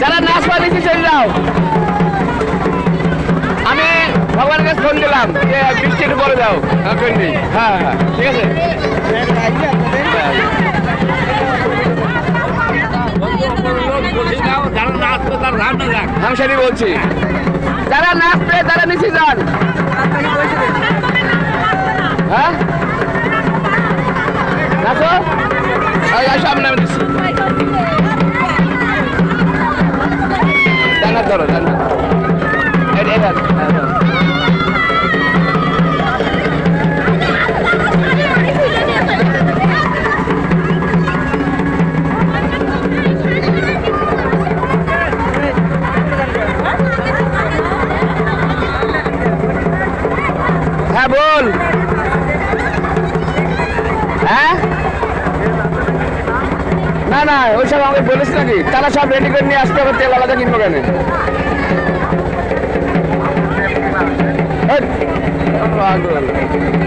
যারা নাচ পালিয়েছি চলে যাও আমি ভগবানের কাছে ফোন দিলাম যে বৃষ্টি একটু বলে দাও। হ্যাঁ হ্যাঁ ঠিক আছে? হ্যাঁ। হামসারি বলছি। যারা নাচবে তারা নিচে যান। এই, সামনে আমি দিচ্ছি। জান্নাত ধরো এই, হ্যাঁ, ধরো। হ্যাঁ বল। হ্যাঁ? না না, ওইসব আমাকে বলিস নাকি? তারা সব রেডি করে নিয়ে আসতে হবে, তেল আলাদা কিনবো কেন?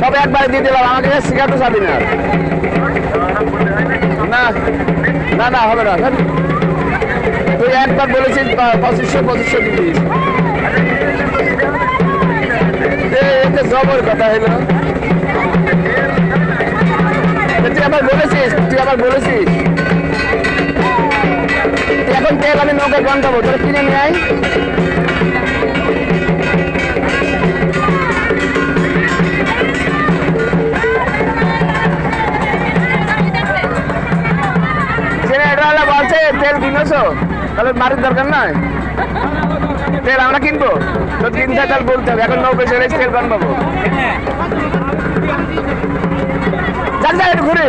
সব একবার দিয়ে দিলাম, আমাকে সিগারেটও চাবি না না না না, হবে না। তুই একবার বলেছিস পঁচিশশো পঁচিশশো এতে জবর কথা হলো। তুই আবার বলেছিস, তুই আবার বলেছিস। তেল আমি নৌকা বান্ধাবো তোরা কিনে নিয়ে আয়। বলছে তেল কিনেছো? তাহলে বাড়ির দরকার নয় তেল আমরা কিনবো। তো কিনতে হয় তাহলে বলতে হবে এখন নৌকা চলে তেল বানবাবো যাক যাক একটু ঘুরে।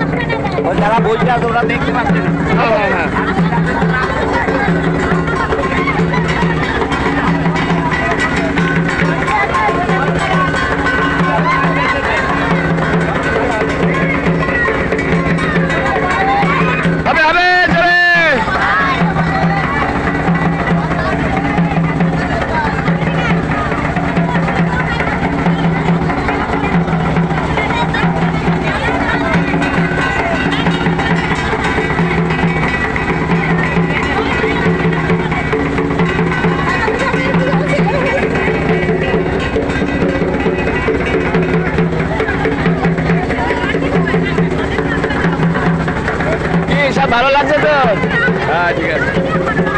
যারা বলছে ওরা দেখতে পাচ্ছে না। হ্যাঁ হ্যাঁ হ্যাঁ। হ্যাঁ ঠিক আছে।